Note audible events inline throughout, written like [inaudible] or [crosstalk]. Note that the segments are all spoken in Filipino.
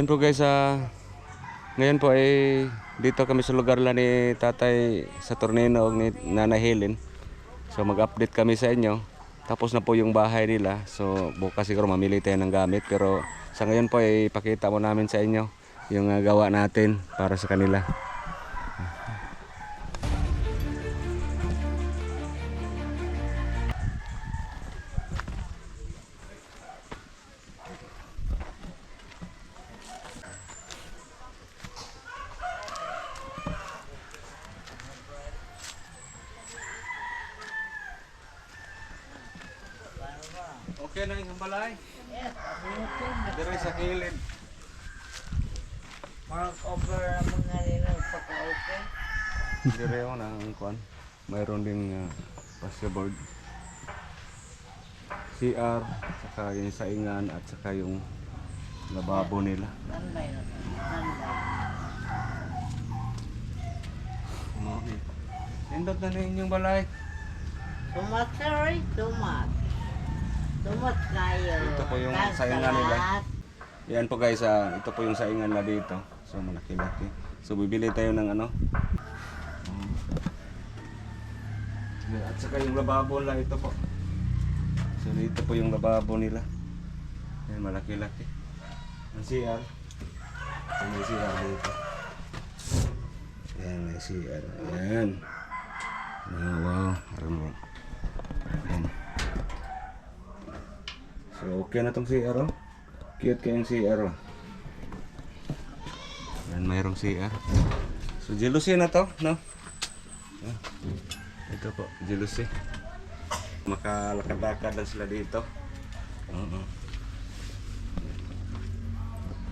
Yan po guys, ah, ngayon po ay dito kami sa lugar lang ni tatay sa Tornino o ni Nana Helen. So mag-update kami sa inyo. Tapos na po yung bahay nila. So bukas siguro mamili tayo ng gamit. Pero sa ngayon po ay ipakita mo namin sa inyo yung ah, gawa natin para sa kanila. Okay na yung balay. Dire sa kilid. Mark over ang mga nila pagka-open. Dire ako ng kuan. Mayroon ding uh, basketboard. CR, saka yung saingan at saka yung lababo nila. Tanday na. Nindot na rin yung balay. Tumat, sorry. Tumat. Tumat kayo. Ito po yung Tag saingan nila. Yan po guys, ah, ito po yung saingan na dito. So malaki-laki. So bibili tayo ng ano. At saka yung lababo nila ito po. So dito po yung lababo nila. Yan malaki-laki. Ang CR. So, may CR dito. Yan may CR. Yan. Ah, wow. Alam mo. Yan. So okay na tong CR oh. Cute kayong CR oh. Yan, mayroong CR. So, jealousy na to, no? Ah, Ito po, jealousy. Makalakad-lakad lang sila dito. Oo.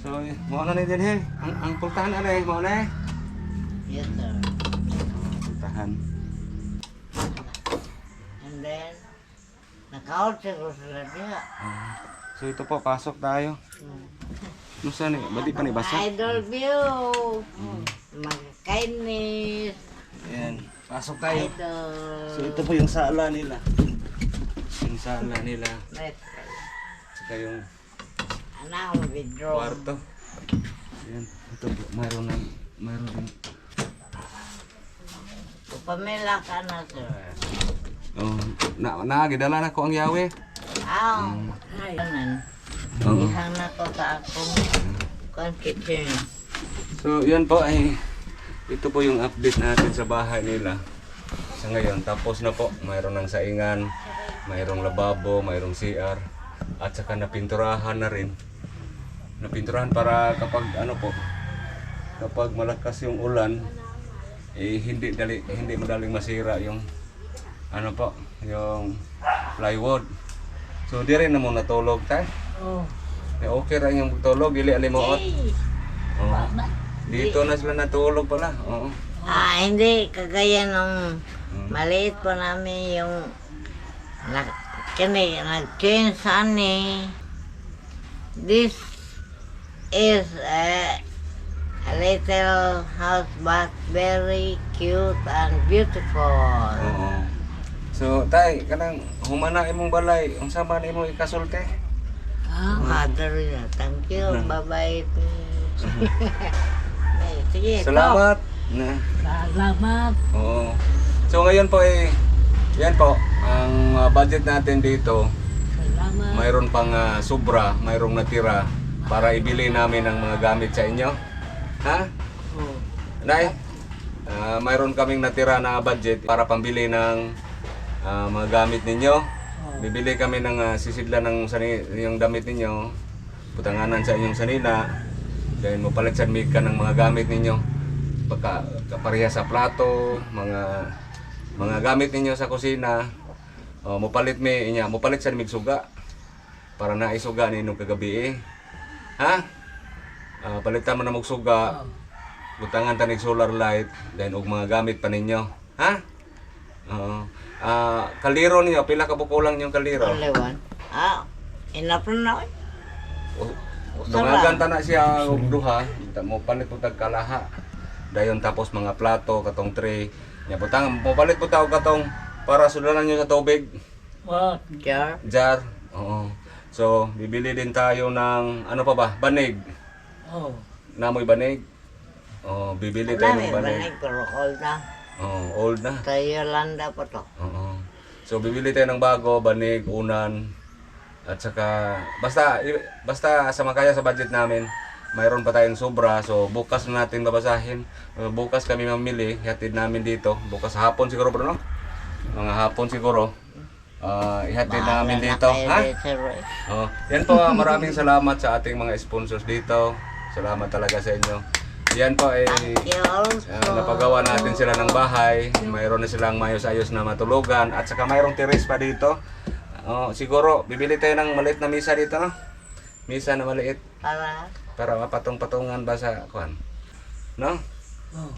So, eh, mo na ni din he. Ang, ang pultahan na eh, mo na eh. Yes, sir. Pultahan. And then, naka-out siguro sila diha. Ah. so, ito po, pasok tayo. Ano saan eh? Badi pa ni basa? Idol view. Magkainis. Ayan, pasok tayo. Idol. So, ito po yung sala nila. Yung sala nila. Saka yung Anak mo withdraw. kwarto. Ayan, ito po, mayroon ng, mayroon din. Pamela ka na, sir. Oh, na, na, gidala na ko ang yawe. Aw. Kanan. Oo. Ihang na ko sa akong kwan kitchen. So, yan po ay, ito po yung update natin sa bahay nila. Sa ngayon, tapos na po, mayroon ng saingan, mayroong lababo, mayroong CR, at saka napinturahan na rin. Napinturahan para kapag ano po, kapag malakas yung ulan, eh hindi dali hindi madaling masira yung ano po, yung plywood. So di rin na mo natulog tayo. Oh. Eh, okay ra yung tulog, dili alimuot. Oo. Dito na sila natulog pala. Oo. Ah, hindi. Kagaya nung maliit pa namin yung na, kini, nag-change ani. This is a, a little house but very cute and beautiful. Oo. So, tay, kanang humana imong balay, unsa man imong ikasulti? Ah, mother na. Thank you. Bye-bye. [laughs] Ay, Sige, Salamat. Na. Salamat. Oo. So ngayon po eh yan po ang budget natin dito. Salamat. Mayroon pang uh, sobra, mayroong natira para ibili namin ng mga gamit sa inyo. Ha? Oh. Nay, ah, mayroon kaming natira na budget para pambili ng ah, mga gamit ninyo. Bibili kami ng uh, sisidlan ng sani, yung damit ninyo, putanganan sa inyong sanina, then mapalit sa ka ng mga gamit ninyo. Pagka kapareha sa plato, mga mga gamit ninyo sa kusina, oh, mupalit mi inya, mupalit sa mig suga para na isuga ninyo kagabi eh. Ha? Ah, palitan mo na mong suga. Butangan tanig solar light, then og mga gamit pa ninyo. Ha? Oo. Ah, kaliro niyo, pila ka bukulang yung kaliro? Only one. Ah, enough na. O- Dungagan ta na siya og duha, Ta- mo palit po tag kalaha. Dayon tapos mga plato, katong tray. Nya butang mo palit po tao katong para sudanan niyo sa tubig, What? Jar? jar. Oo. So, bibili din tayo ng ano pa ba? Banig. Oh. Namoy banig. Oh, bibili tayo ng ba banig. na pero old na. Oh, old na. Sa Yolanda pa to. Oo. So bibili tayo ng bago, banig, unan, at saka basta basta sa makaya sa budget namin, mayroon pa tayong sobra. So bukas na natin babasahin. Uh, bukas kami mamili, hatid namin dito. Bukas hapon siguro bro, no? Mga hapon siguro. Ah, ihatid namin Bahala na dito, ha? Oh, yan po, ah, maraming salamat sa ating mga sponsors dito. Salamat talaga sa inyo. Yan po ay Thank you also. Ah, napagawa natin sila ng bahay. Mayroon na silang mayos-ayos na matulugan. At saka mayroong terrace pa dito. Oh, siguro, bibili tayo ng maliit na misa dito, no? Misa na maliit. Para, Para mapatong-patungan ba sa kuan? No? Oh.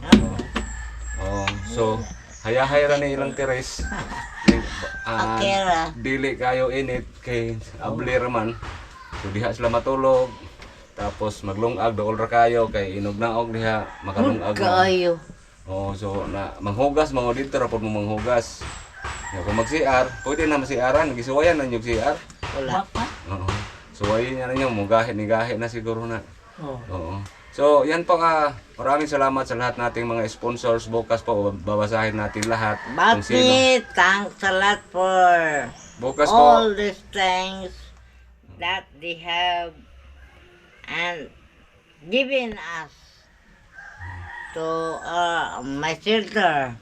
Oh, so, hayahay ra ni ilang terrace. [laughs] Ah, Okay ra. dili kayo init kay abli ra man. So diha sila matulog. Tapos maglungag dool ra kayo kay inog naog diha makalungag. na. kaayo. Oh, so na manghugas mga dito ra mo manghugas. Ya kung mag-CR, pwede na masiaran, gisuwayan na yung CR. Wala. Papa? Oo. Suwayin niya na niyo, mugahe ni gahe na siguro na. Oh. Oo. So, yan po ka. Maraming salamat sa lahat nating mga sponsors. Bukas po, babasahin natin lahat. Bakit? Thanks a lot for Bukas po, all these things that they have and given us to uh, my shelter.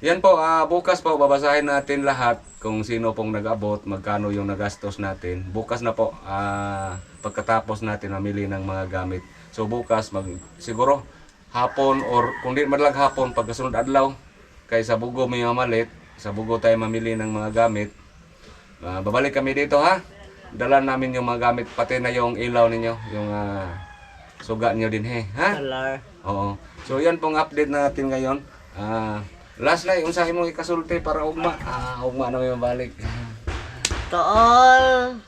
yan po, ah, bukas po, babasahin natin lahat kung sino pong nag-abot, magkano yung nagastos natin. Bukas na po, ah, pagkatapos natin mamili ng mga gamit. So, bukas, mag, siguro, hapon or kung di madalag hapon, pagkasunod adlaw, kay sa bugo may mamalit, sa bugo tayo mamili ng mga gamit. Ah, babalik kami dito ha. Dala namin yung mga gamit, pati na yung ilaw ninyo, yung ah, suga nyo din he, ha? Color. Oo. So yan pong update natin ngayon. Ah, last na, unsahin mo ikasulti para ugma. Ah, ugma na may mabalik. To all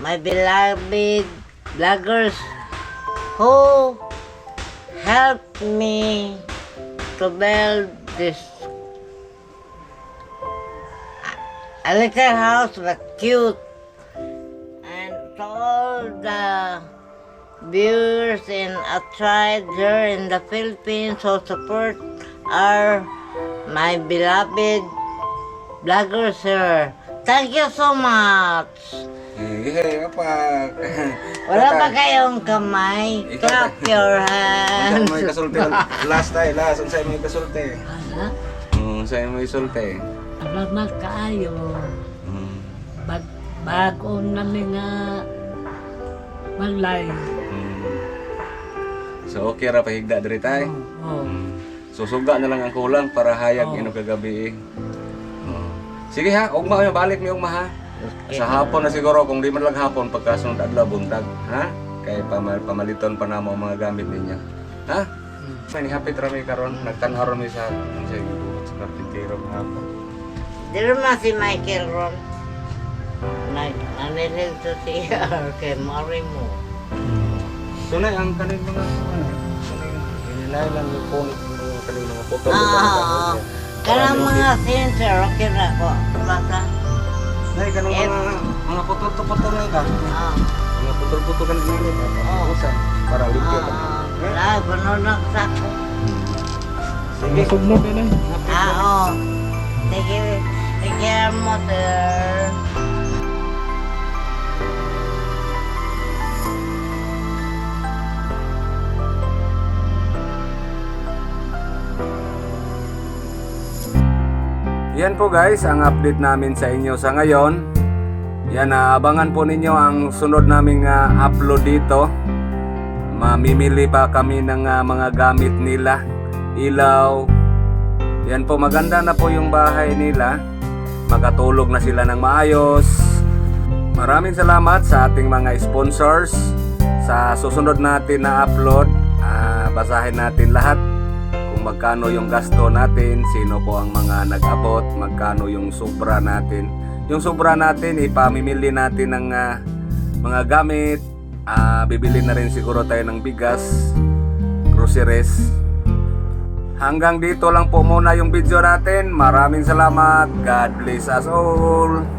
my beloved vloggers who helped me to build this a little house but cute all the viewers in outside here in the Philippines who support our my beloved vloggers here. Thank you so much. Apa? [laughs] Wala pa kayong kamay. Ikaw- Clap your [laughs] hands. mo ikasulti? Last tayo, last. Unsa mo ikasulti? Ala? Oo, unsa mo isulti? Salamat kaayo. Mm. Bag bago namin nga malay. Mm. So okay ra pahigda diri tay. Oh. Mm. So suga na lang ang kulang para hayag Oo. ino kagabi. Oo. Sige ha, ugma yung balik mi ugma ha. Sa hapon na siguro kung di man lang hapon pagkasunod adlaw buntag, ha? Kay pamal pamaliton pa namo ang mga gamit ninyo. Ha? May ni hapit ra mi karon, nagtanhar mi sa sa sa karpintero hapon. Dito man si Michael Ron. Nag nanilil to siya [laughs] kay Mari mo. Sunay ang kanin mga ano, inilay lang yung phone yung kanin mga photo. Ah, kanang mga sensor, okay na ko. Basta, Nay kanang mga mga putol-putol lang ka. ah, Mga putol-putol kan ini. Oo. Usan para limpyo ka. wala, banunag sa ko. Sige. Sugno ka lang. Ah, oh. Sige, take Yan po guys, ang update namin sa inyo sa ngayon. Yan, abangan po ninyo ang sunod naming ah, upload dito. Mamimili pa kami ng ah, mga gamit nila. Ilaw. Yan po, maganda na po yung bahay nila. Makatulog na sila ng maayos. Maraming salamat sa ating mga sponsors. Sa susunod natin na upload, ah, basahin natin lahat magkano yung gasto natin, sino po ang mga nag-abot, magkano yung sobra natin. Yung sobra natin, ipamimili natin ng ah, mga gamit, ah, bibili na rin siguro tayo ng bigas, groceries. Hanggang dito lang po muna yung video natin. Maraming salamat. God bless us all.